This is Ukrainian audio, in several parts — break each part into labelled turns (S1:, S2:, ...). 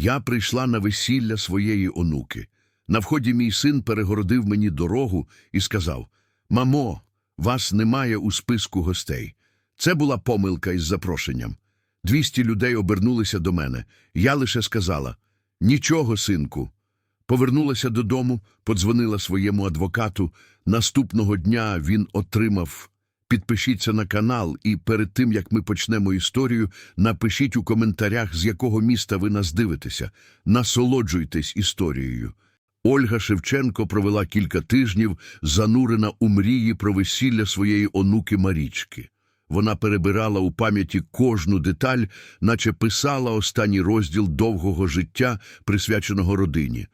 S1: Я прийшла на весілля своєї онуки. На вході мій син перегородив мені дорогу і сказав: Мамо, вас немає у списку гостей. Це була помилка із запрошенням. Двісті людей обернулися до мене. Я лише сказала: Нічого, синку. Повернулася додому, подзвонила своєму адвокату. Наступного дня він отримав. Підпишіться на канал і перед тим, як ми почнемо історію, напишіть у коментарях, з якого міста ви нас дивитеся. Насолоджуйтесь історією. Ольга Шевченко провела кілька тижнів, занурена у мрії про весілля своєї онуки Марічки. Вона перебирала у пам'яті кожну деталь, наче писала останній розділ довгого життя, присвяченого родині.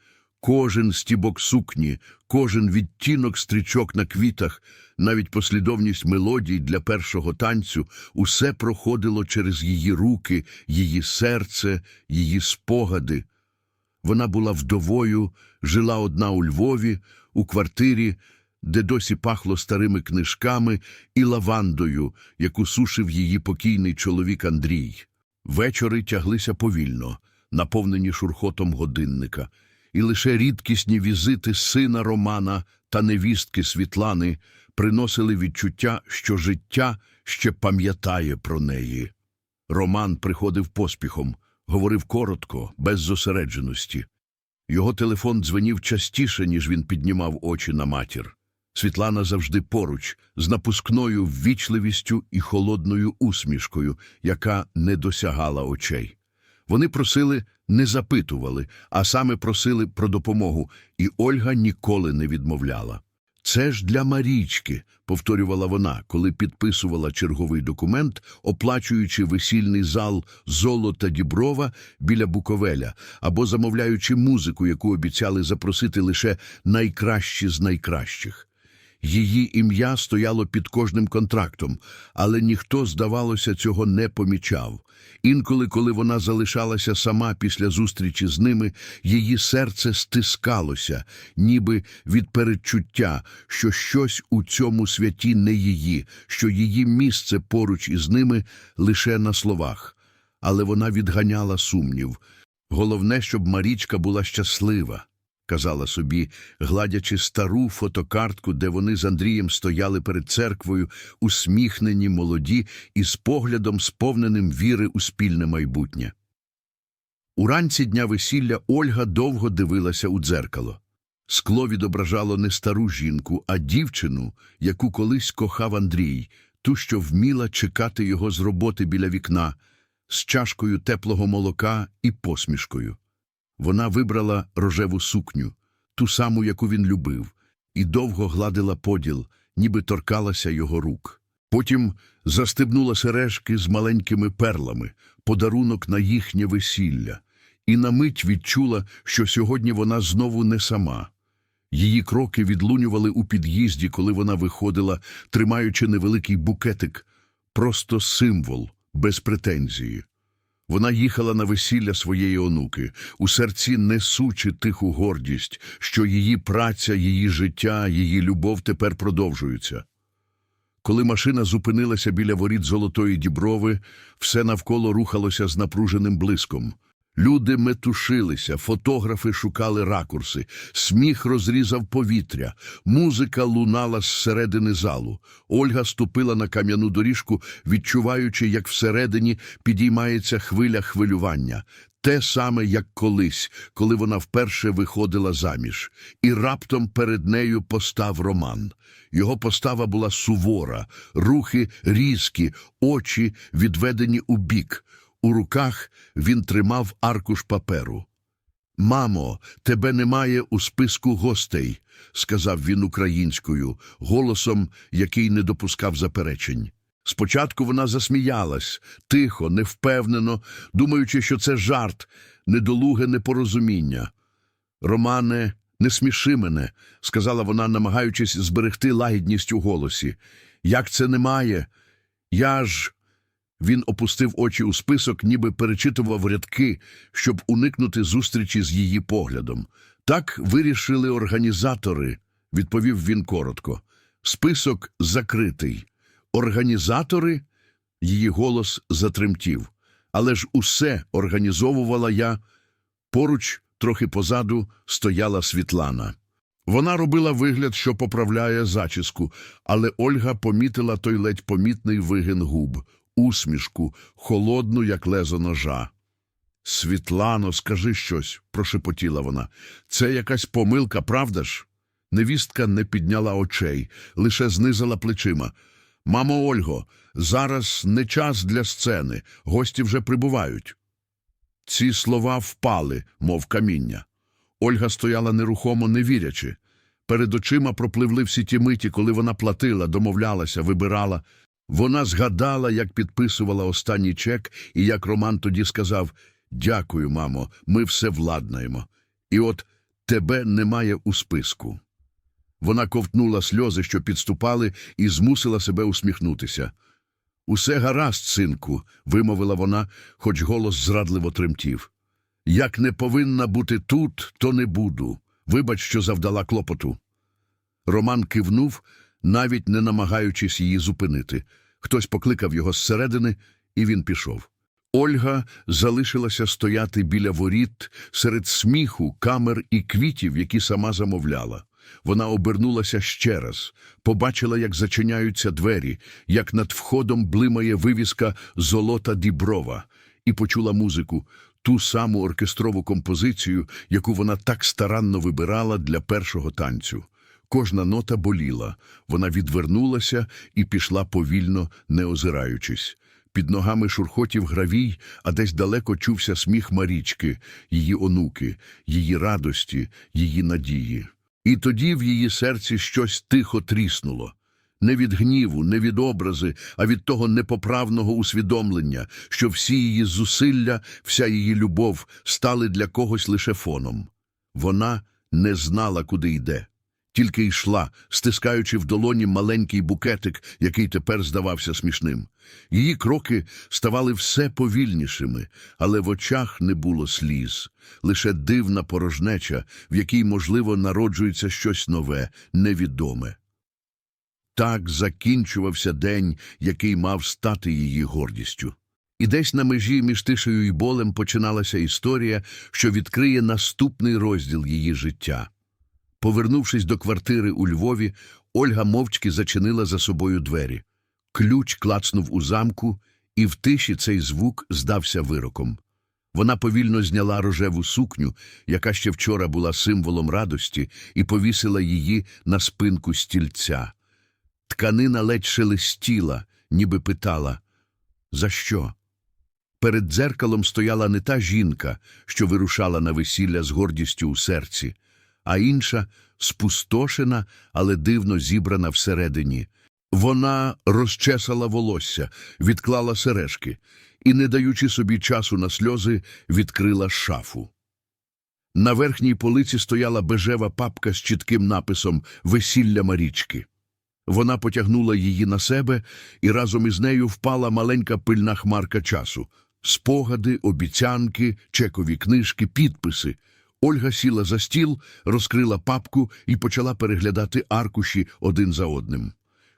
S1: Кожен стібок сукні, кожен відтінок стрічок на квітах, навіть послідовність мелодій для першого танцю – усе проходило через її руки, її серце, її спогади. Вона була вдовою, жила одна у Львові, у квартирі, де досі пахло старими книжками і лавандою, яку сушив її покійний чоловік Андрій. Вечори тяглися повільно, наповнені шурхотом годинника, і лише рідкісні візити сина Романа та невістки Світлани приносили відчуття, що життя ще пам'ятає про неї. Роман приходив поспіхом, говорив коротко, без зосередженості. Його телефон дзвенів частіше, ніж він піднімав очі на матір. Світлана завжди поруч, з напускною ввічливістю і холодною усмішкою, яка не досягала очей. Вони просили, не запитували, а саме просили про допомогу, і Ольга ніколи не відмовляла. Це ж для Марічки, повторювала вона, коли підписувала черговий документ, оплачуючи весільний зал Золота Діброва біля Буковеля, або замовляючи музику, яку обіцяли запросити лише найкращі з найкращих. Її ім'я стояло під кожним контрактом, але ніхто, здавалося, цього не помічав. Інколи, коли вона залишалася сама після зустрічі з ними, її серце стискалося, ніби від передчуття, що щось у цьому святі не її, що її місце поруч із ними лише на словах. Але вона відганяла сумнів. Головне, щоб Марічка була щаслива казала собі, гладячи стару фотокартку, де вони з Андрієм стояли перед церквою, усміхнені, молоді і з поглядом, сповненим віри у спільне майбутнє. Уранці дня весілля Ольга довго дивилася у дзеркало. Скло відображало не стару жінку, а дівчину, яку колись кохав Андрій, ту, що вміла чекати його з роботи біля вікна, з чашкою теплого молока і посмішкою. Вона вибрала рожеву сукню, ту саму, яку він любив, і довго гладила поділ, ніби торкалася його рук. Потім застебнула сережки з маленькими перлами, подарунок на їхнє весілля, і на мить відчула, що сьогодні вона знову не сама. Її кроки відлунювали у під'їзді, коли вона виходила, тримаючи невеликий букетик, просто символ, без претензії. Вона їхала на весілля своєї онуки, у серці несучи тиху гордість, що її праця, її життя, її любов тепер продовжуються. Коли машина зупинилася біля воріт Золотої Діброви, все навколо рухалося з напруженим блиском. Люди метушилися, фотографи шукали ракурси, сміх розрізав повітря, музика лунала зсередини залу. Ольга ступила на кам'яну доріжку, відчуваючи, як всередині підіймається хвиля хвилювання. Те саме, як колись, коли вона вперше виходила заміж, і раптом перед нею постав Роман. Його постава була сувора, рухи різкі, очі відведені у бік. У руках він тримав аркуш паперу. Мамо, тебе немає у списку гостей, сказав він українською, голосом, який не допускав заперечень. Спочатку вона засміялась, тихо, невпевнено, думаючи, що це жарт, недолуге непорозуміння. Романе, не сміши мене, сказала вона, намагаючись зберегти лагідність у голосі. Як це немає? Я ж. Він опустив очі у список, ніби перечитував рядки, щоб уникнути зустрічі з її поглядом. Так вирішили організатори, відповів він коротко. Список закритий. Організатори? Її голос затремтів. Але ж усе організовувала я. Поруч, трохи позаду, стояла Світлана. Вона робила вигляд, що поправляє зачіску, але Ольга помітила той ледь помітний вигин губ, усмішку, холодну, як лезо ножа. Світлано, скажи щось, прошепотіла вона. Це якась помилка, правда ж? Невістка не підняла очей, лише знизила плечима. Мамо Ольго, зараз не час для сцени, гості вже прибувають. Ці слова впали, мов каміння. Ольга стояла нерухомо, не вірячи. Перед очима пропливли всі ті миті, коли вона платила, домовлялася, вибирала. Вона згадала, як підписувала останній чек, і як Роман тоді сказав «Дякую, мамо, ми все владнаємо». І от тебе немає у списку. Вона ковтнула сльози, що підступали, і змусила себе усміхнутися. Усе гаразд, синку, вимовила вона, хоч голос зрадливо тремтів. Як не повинна бути тут, то не буду. Вибач, що завдала клопоту. Роман кивнув, навіть не намагаючись її зупинити. Хтось покликав його зсередини, і він пішов. Ольга залишилася стояти біля воріт серед сміху, камер і квітів, які сама замовляла. Вона обернулася ще раз, побачила, як зачиняються двері, як над входом блимає вивіска «Золота Діброва» і почула музику, ту саму оркестрову композицію, яку вона так старанно вибирала для першого танцю. Кожна нота боліла, вона відвернулася і пішла повільно, не озираючись. Під ногами шурхотів гравій, а десь далеко чувся сміх Марічки, її онуки, її радості, її надії. І тоді в її серці щось тихо тріснуло. Не від гніву, не від образи, а від того непоправного усвідомлення, що всі її зусилля, вся її любов стали для когось лише фоном. Вона не знала, куди йде, тільки йшла, стискаючи в долоні маленький букетик, який тепер здавався смішним. Її кроки ставали все повільнішими, але в очах не було сліз, лише дивна порожнеча, в якій, можливо, народжується щось нове, невідоме. Так закінчувався день, який мав стати її гордістю. І десь на межі між тишею і болем починалася історія, що відкриє наступний розділ її життя. Повернувшись до квартири у Львові, Ольга мовчки зачинила за собою двері. Ключ клацнув у замку, і в тиші цей звук здався вироком. Вона повільно зняла рожеву сукню, яка ще вчора була символом радості, і повісила її на спинку стільця. Тканина ледь шелестіла, ніби питала За що? Перед дзеркалом стояла не та жінка, що вирушала на весілля з гордістю у серці, а інша, спустошена, але дивно зібрана всередині. Вона розчесала волосся, відклала сережки і, не даючи собі часу на сльози, відкрила шафу. На верхній полиці стояла бежева папка з чітким написом «Весілля Марічки». Вона потягнула її на себе, і разом із нею впала маленька пильна хмарка часу. Спогади, обіцянки, чекові книжки, підписи. Ольга сіла за стіл, розкрила папку і почала переглядати аркуші один за одним.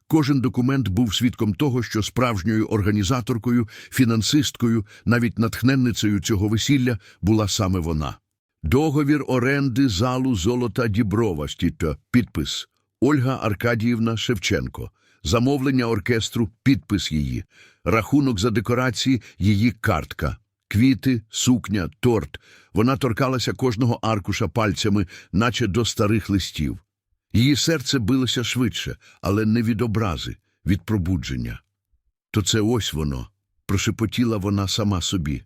S1: Кожен документ був свідком того, що справжньою організаторкою, фінансисткою, навіть натхненницею цього весілля була саме вона. Договір оренди залу Золота Діброва, стіто, підпис Ольга Аркадіївна Шевченко. Замовлення оркестру, підпис її. Рахунок за декорації, її картка. Квіти, сукня, торт. Вона торкалася кожного аркуша пальцями, наче до старих листів. Її серце билося швидше, але не від образи, від пробудження. То це ось воно, прошепотіла вона сама собі.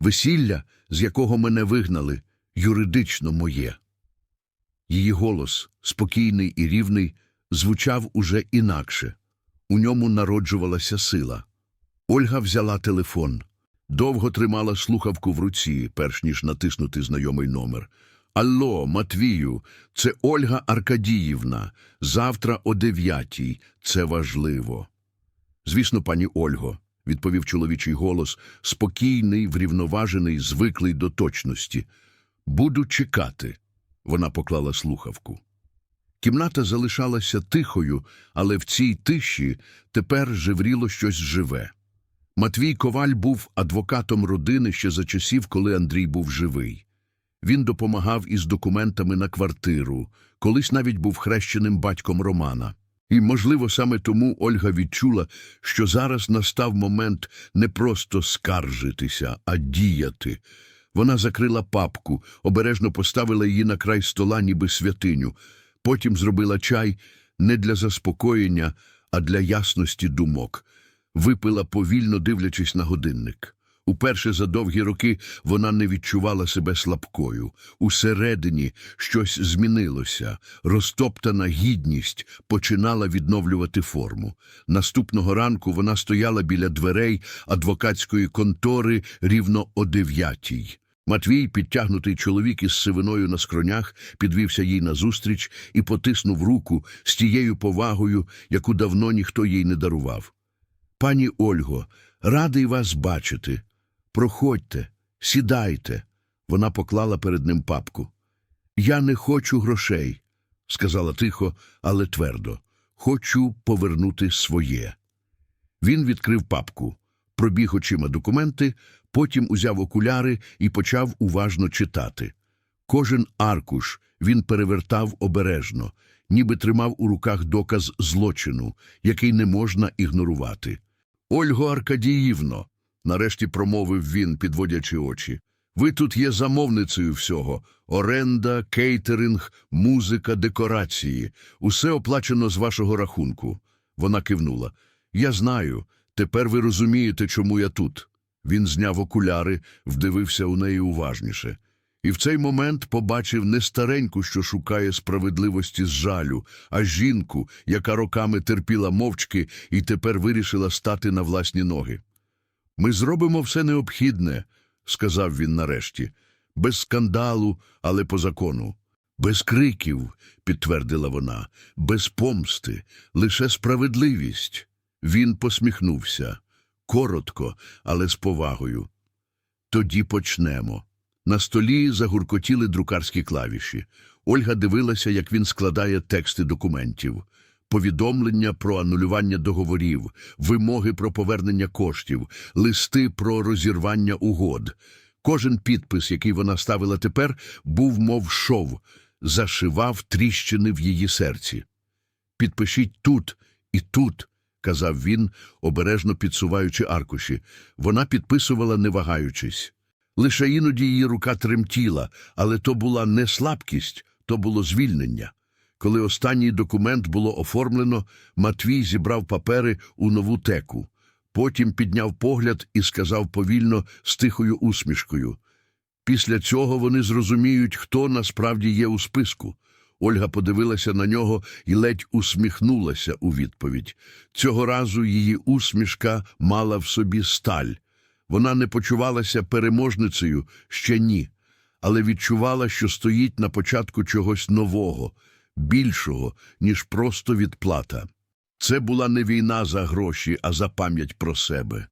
S1: Весілля, з якого мене вигнали, юридично моє. Її голос, спокійний і рівний, звучав уже інакше. У ньому народжувалася сила. Ольга взяла телефон. Довго тримала слухавку в руці, перш ніж натиснути знайомий номер. Алло, Матвію, це Ольга Аркадіївна. Завтра о дев'ятій. Це важливо. Звісно, пані Ольго, відповів чоловічий голос, спокійний, врівноважений, звиклий до точності. Буду чекати. Вона поклала слухавку. Кімната залишалася тихою, але в цій тиші тепер жевріло щось живе. Матвій Коваль був адвокатом родини ще за часів, коли Андрій був живий. Він допомагав із документами на квартиру, колись навіть був хрещеним батьком Романа. І, можливо, саме тому Ольга відчула, що зараз настав момент не просто скаржитися, а діяти. Вона закрила папку, обережно поставила її на край стола, ніби святиню. Потім зробила чай не для заспокоєння, а для ясності думок. Випила повільно, дивлячись на годинник. Уперше за довгі роки вона не відчувала себе слабкою. Усередині щось змінилося. Розтоптана гідність починала відновлювати форму. Наступного ранку вона стояла біля дверей адвокатської контори рівно о дев'ятій. Матвій, підтягнутий чоловік із сивиною на скронях, підвівся їй назустріч і потиснув руку з тією повагою, яку давно ніхто їй не дарував. Пані Ольго, радий вас бачити. Проходьте, сідайте. Вона поклала перед ним папку. Я не хочу грошей, сказала тихо, але твердо. Хочу повернути своє. Він відкрив папку, пробіг очима документи, потім узяв окуляри і почав уважно читати. Кожен аркуш він перевертав обережно, ніби тримав у руках доказ злочину, який не можна ігнорувати. Ольго Аркадіївно, нарешті промовив він, підводячи очі. Ви тут є замовницею всього оренда, кейтеринг, музика, декорації. Усе оплачено з вашого рахунку. Вона кивнула. Я знаю. Тепер ви розумієте, чому я тут. Він зняв окуляри, вдивився у неї уважніше. І в цей момент побачив не стареньку, що шукає справедливості з жалю, а жінку, яка роками терпіла мовчки і тепер вирішила стати на власні ноги. Ми зробимо все необхідне, сказав він нарешті, без скандалу, але по закону. Без криків, підтвердила вона, без помсти, лише справедливість. Він посміхнувся коротко, але з повагою. Тоді почнемо. На столі загуркотіли друкарські клавіші. Ольга дивилася, як він складає тексти документів, повідомлення про анулювання договорів, вимоги про повернення коштів, листи про розірвання угод. Кожен підпис, який вона ставила тепер, був мов шов, зашивав тріщини в її серці. Підпишіть тут і тут, казав він, обережно підсуваючи аркуші. Вона підписувала, не вагаючись. Лише іноді її рука тремтіла, але то була не слабкість, то було звільнення. Коли останній документ було оформлено, Матвій зібрав папери у нову теку. Потім підняв погляд і сказав повільно з тихою усмішкою. Після цього вони зрозуміють, хто насправді є у списку. Ольга подивилася на нього і ледь усміхнулася у відповідь. Цього разу її усмішка мала в собі сталь. Вона не почувалася переможницею ще ні, але відчувала, що стоїть на початку чогось нового, більшого, ніж просто відплата. Це була не війна за гроші, а за пам'ять про себе.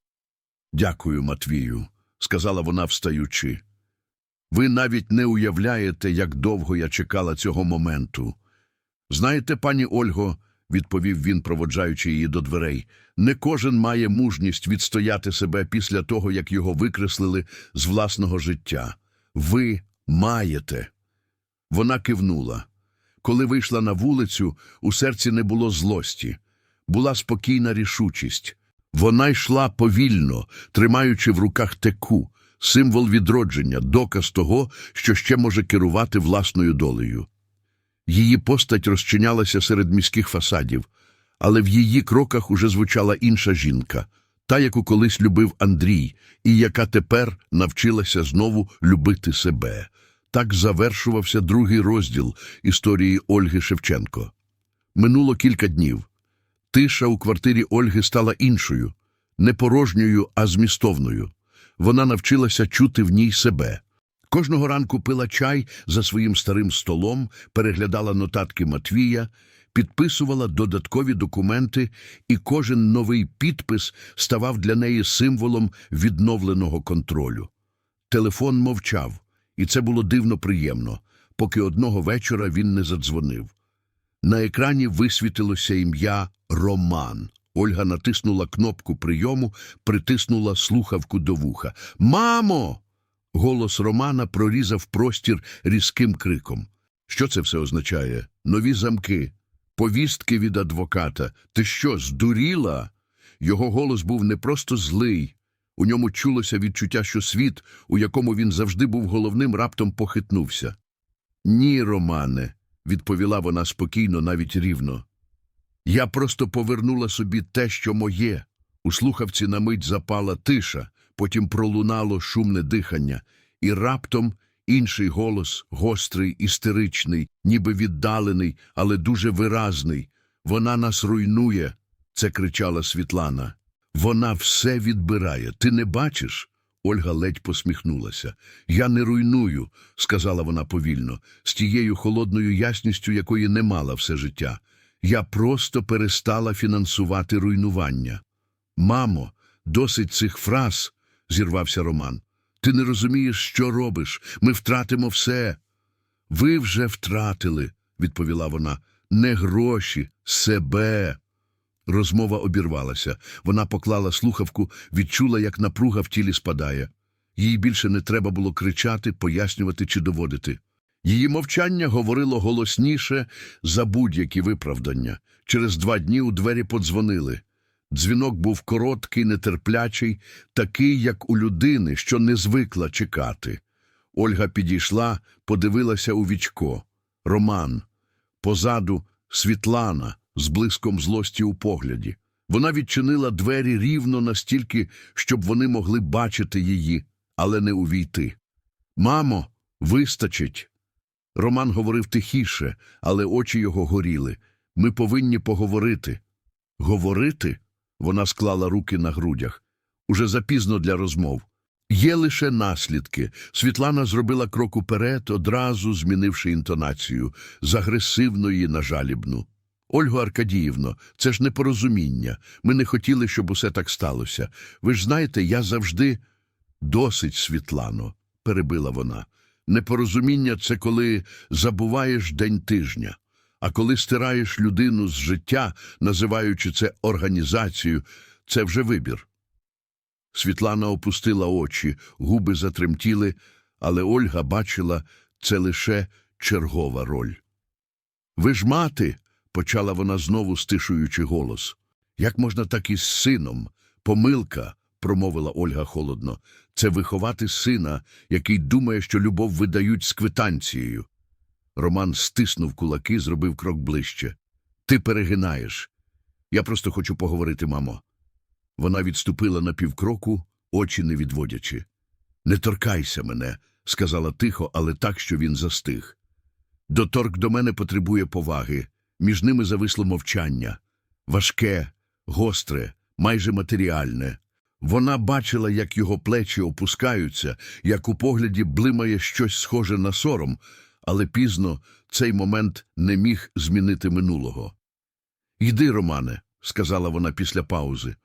S1: Дякую, Матвію, сказала вона, встаючи. Ви навіть не уявляєте, як довго я чекала цього моменту. Знаєте, пані Ольго, відповів він, проводжаючи її до дверей, не кожен має мужність відстояти себе після того, як його викреслили з власного життя. Ви маєте. Вона кивнула. Коли вийшла на вулицю, у серці не було злості, була спокійна рішучість. Вона йшла повільно, тримаючи в руках теку, символ відродження, доказ того, що ще може керувати власною долею. Її постать розчинялася серед міських фасадів, але в її кроках уже звучала інша жінка, та, яку колись любив Андрій, і яка тепер навчилася знову любити себе. Так завершувався другий розділ історії Ольги Шевченко. Минуло кілька днів. Тиша у квартирі Ольги стала іншою, не порожньою, а змістовною. Вона навчилася чути в ній себе. Кожного ранку пила чай за своїм старим столом, переглядала нотатки Матвія, підписувала додаткові документи, і кожен новий підпис ставав для неї символом відновленого контролю. Телефон мовчав, і це було дивно приємно, поки одного вечора він не задзвонив. На екрані висвітилося ім'я Роман. Ольга натиснула кнопку прийому, притиснула слухавку до вуха. Мамо! Голос Романа прорізав простір різким криком. Що це все означає? Нові замки, повістки від адвоката. Ти що, здуріла? Його голос був не просто злий. У ньому чулося відчуття, що світ, у якому він завжди був головним, раптом похитнувся. Ні, Романе, відповіла вона спокійно, навіть рівно. Я просто повернула собі те, що моє. У слухавці на мить запала тиша, потім пролунало шумне дихання, і раптом інший голос, гострий, істеричний, ніби віддалений, але дуже виразний. Вона нас руйнує, це кричала Світлана. Вона все відбирає. Ти не бачиш? Ольга ледь посміхнулася. Я не руйную, сказала вона повільно, з тією холодною ясністю, якої не мала все життя. Я просто перестала фінансувати руйнування. Мамо, досить цих фраз, зірвався Роман. Ти не розумієш, що робиш. Ми втратимо все. Ви вже втратили, відповіла вона, не гроші, себе. Розмова обірвалася. Вона поклала слухавку, відчула, як напруга в тілі спадає. Їй більше не треба було кричати, пояснювати чи доводити. Її мовчання говорило голосніше за будь-які виправдання. Через два дні у двері подзвонили. Дзвінок був короткий, нетерплячий, такий, як у людини, що не звикла чекати. Ольга підійшла, подивилася у вічко. Роман. Позаду Світлана з блиском злості у погляді. Вона відчинила двері рівно настільки, щоб вони могли бачити її, але не увійти. Мамо, вистачить. Роман говорив тихіше, але очі його горіли. Ми повинні поговорити. Говорити? Вона склала руки на грудях. Уже запізно для розмов. Є лише наслідки. Світлана зробила крок уперед, одразу змінивши інтонацію з агресивної на жалібну. Ольго Аркадіївно, це ж непорозуміння. Ми не хотіли, щоб усе так сталося. Ви ж знаєте, я завжди. Досить, Світлано, перебила вона. Непорозуміння це коли забуваєш день тижня. А коли стираєш людину з життя, називаючи це організацією, це вже вибір. Світлана опустила очі, губи затремтіли, але Ольга бачила це лише чергова роль. Ви ж мати, почала вона знову стишуючи голос. Як можна так із сином? Помилка, промовила Ольга холодно. Це виховати сина, який думає, що любов видають з квитанцією. Роман стиснув кулаки, зробив крок ближче. Ти перегинаєш. Я просто хочу поговорити, мамо. Вона відступила на півкроку, очі не відводячи. Не торкайся мене, сказала тихо, але так, що він застиг. Доторк до мене потребує поваги. Між ними зависло мовчання. Важке, гостре, майже матеріальне. Вона бачила, як його плечі опускаються, як у погляді блимає щось схоже на сором, але пізно цей момент не міг змінити минулого. Йди, Романе, сказала вона після паузи.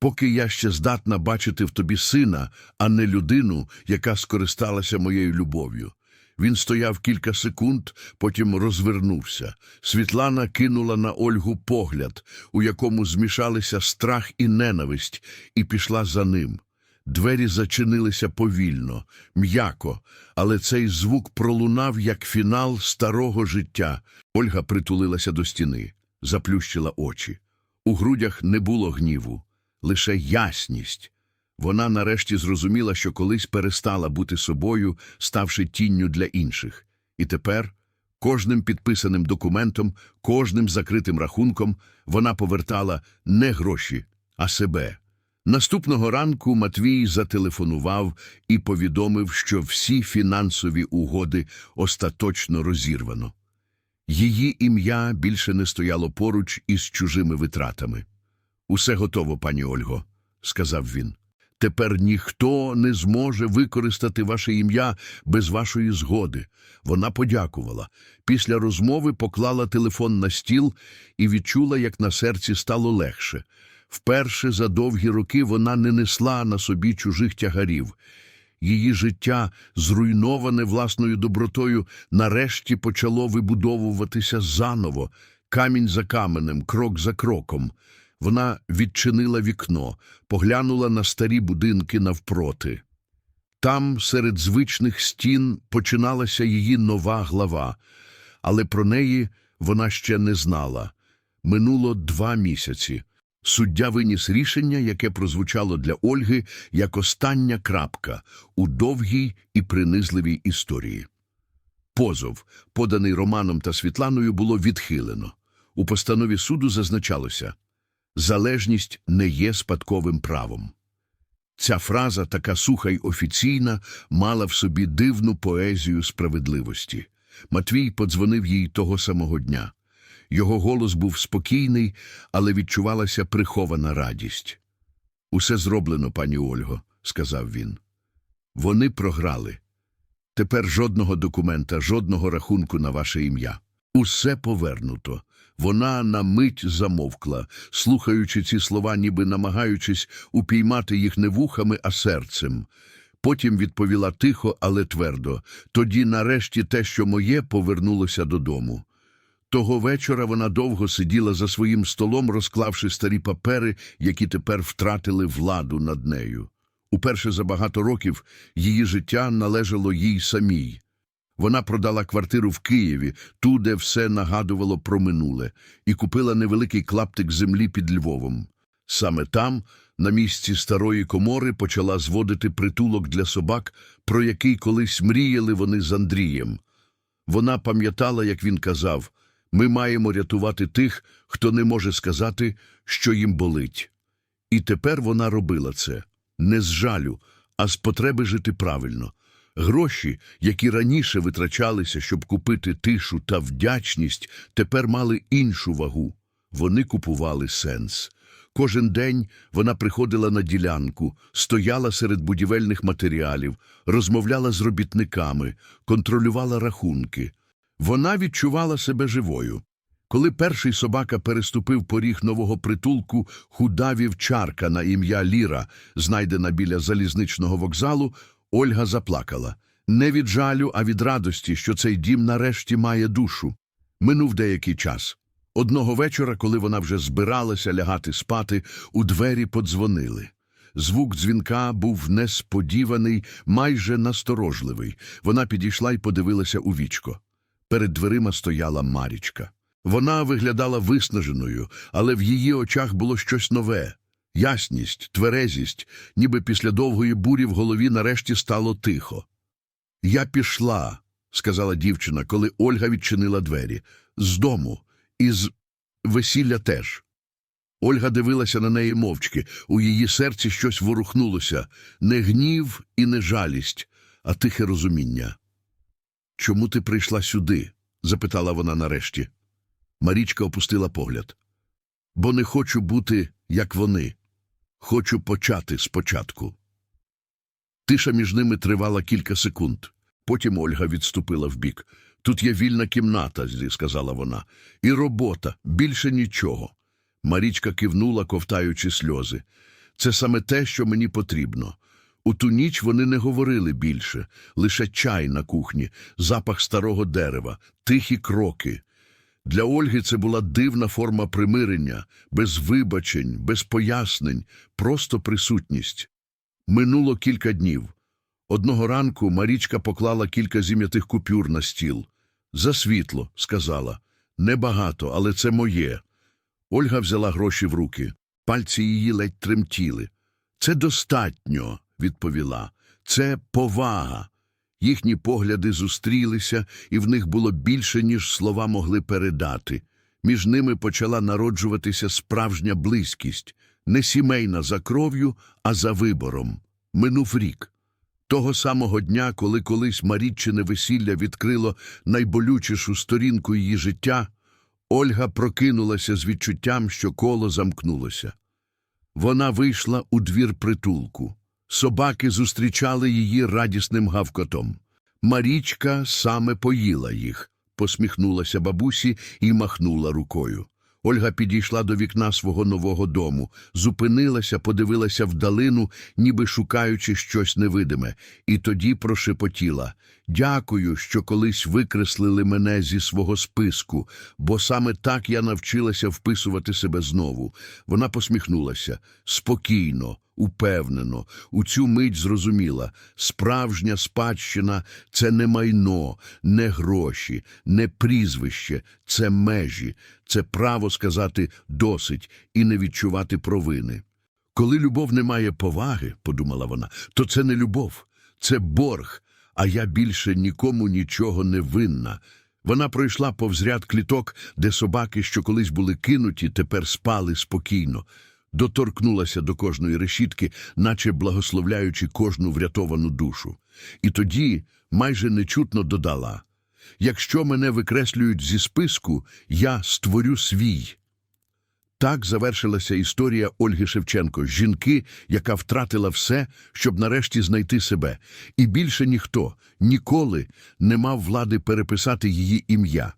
S1: Поки я ще здатна бачити в тобі сина, а не людину, яка скористалася моєю любов'ю. Він стояв кілька секунд, потім розвернувся. Світлана кинула на Ольгу погляд, у якому змішалися страх і ненависть, і пішла за ним. Двері зачинилися повільно, м'яко, але цей звук пролунав як фінал старого життя. Ольга притулилася до стіни, заплющила очі. У грудях не було гніву, лише ясність. Вона нарешті зрозуміла, що колись перестала бути собою, ставши тінню для інших. І тепер, кожним підписаним документом, кожним закритим рахунком, вона повертала не гроші, а себе. Наступного ранку Матвій зателефонував і повідомив, що всі фінансові угоди остаточно розірвано. Її ім'я більше не стояло поруч із чужими витратами. Усе готово, пані Ольго, сказав він. Тепер ніхто не зможе використати ваше ім'я без вашої згоди. Вона подякувала. Після розмови поклала телефон на стіл і відчула, як на серці стало легше. Вперше за довгі роки вона не несла на собі чужих тягарів. Її життя, зруйноване власною добротою, нарешті почало вибудовуватися заново, камінь за каменем, крок за кроком. Вона відчинила вікно, поглянула на старі будинки навпроти. Там, серед звичних стін, починалася її нова глава, але про неї вона ще не знала. Минуло два місяці. Суддя виніс рішення, яке прозвучало для Ольги як остання крапка у довгій і принизливій історії. Позов, поданий Романом та Світланою, було відхилено. У постанові суду зазначалося «залежність не є спадковим правом». Ця фраза, така суха й офіційна, мала в собі дивну поезію справедливості. Матвій подзвонив їй того самого дня. Його голос був спокійний, але відчувалася прихована радість. Усе зроблено, пані Ольго, сказав він. Вони програли. Тепер жодного документа, жодного рахунку на ваше ім'я. Усе повернуто. Вона на мить замовкла, слухаючи ці слова, ніби намагаючись упіймати їх не вухами, а серцем. Потім відповіла тихо, але твердо. Тоді, нарешті, те, що моє, повернулося додому. Того вечора вона довго сиділа за своїм столом, розклавши старі папери, які тепер втратили владу над нею. Уперше за багато років її життя належало їй самій. Вона продала квартиру в Києві, ту, де все нагадувало про минуле, і купила невеликий клаптик землі під Львовом. Саме там, на місці старої комори, почала зводити притулок для собак, про який колись мріяли вони з Андрієм. Вона пам'ятала, як він казав, ми маємо рятувати тих, хто не може сказати, що їм болить. І тепер вона робила це не з жалю, а з потреби жити правильно. Гроші, які раніше витрачалися, щоб купити тишу та вдячність, тепер мали іншу вагу. Вони купували сенс. Кожен день вона приходила на ділянку, стояла серед будівельних матеріалів, розмовляла з робітниками, контролювала рахунки. Вона відчувала себе живою. Коли перший собака переступив поріг нового притулку, худа вівчарка на ім'я Ліра, знайдена біля залізничного вокзалу, Ольга заплакала. Не від жалю, а від радості, що цей дім нарешті має душу. Минув деякий час. Одного вечора, коли вона вже збиралася лягати спати, у двері подзвонили. Звук дзвінка був несподіваний, майже насторожливий. Вона підійшла і подивилася у вічко. Перед дверима стояла Марічка. Вона виглядала виснаженою, але в її очах було щось нове. Ясність, тверезість, ніби після довгої бурі в голові нарешті стало тихо. Я пішла, сказала дівчина, коли Ольга відчинила двері. З дому, із весілля теж. Ольга дивилася на неї мовчки. У її серці щось ворухнулося не гнів і не жалість, а тихе розуміння. Чому ти прийшла сюди? запитала вона нарешті. Марічка опустила погляд. Бо не хочу бути, як вони. Хочу почати спочатку. Тиша між ними тривала кілька секунд. Потім Ольга відступила вбік. Тут є вільна кімната, сказала вона, і робота, більше нічого. Марічка кивнула, ковтаючи сльози. Це саме те, що мені потрібно. У ту ніч вони не говорили більше, лише чай на кухні, запах старого дерева, тихі кроки. Для Ольги це була дивна форма примирення, без вибачень, без пояснень, просто присутність. Минуло кілька днів. Одного ранку Марічка поклала кілька зім'ятих купюр на стіл. За світло, сказала. Небагато, але це моє. Ольга взяла гроші в руки. Пальці її ледь тремтіли. Це достатньо, відповіла. Це повага. Їхні погляди зустрілися, і в них було більше, ніж слова могли передати. Між ними почала народжуватися справжня близькість, не сімейна за кров'ю, а за вибором. Минув рік. Того самого дня, коли колись Маріччине весілля відкрило найболючішу сторінку її життя, Ольга прокинулася з відчуттям, що коло замкнулося. Вона вийшла у двір притулку. Собаки зустрічали її радісним гавкотом. Марічка саме поїла їх, посміхнулася бабусі і махнула рукою. Ольга підійшла до вікна свого нового дому, зупинилася, подивилася вдалину, ніби шукаючи щось невидиме, і тоді прошепотіла Дякую, що колись викреслили мене зі свого списку, бо саме так я навчилася вписувати себе знову. Вона посміхнулася спокійно, упевнено, у цю мить зрозуміла, справжня спадщина – це не майно, не гроші, не прізвище, це межі, це право сказати «досить» і не відчувати провини. Коли любов не має поваги, подумала вона, то це не любов, це борг, а я більше нікому нічого не винна. Вона пройшла повз ряд кліток, де собаки, що колись були кинуті, тепер спали спокійно. Доторкнулася до кожної решітки, наче благословляючи кожну врятовану душу. І тоді майже нечутно додала «Якщо мене викреслюють зі списку, я створю свій». Так завершилася історія Ольги Шевченко, жінки, яка втратила все, щоб нарешті знайти себе. І більше ніхто ніколи не мав влади переписати її ім'я.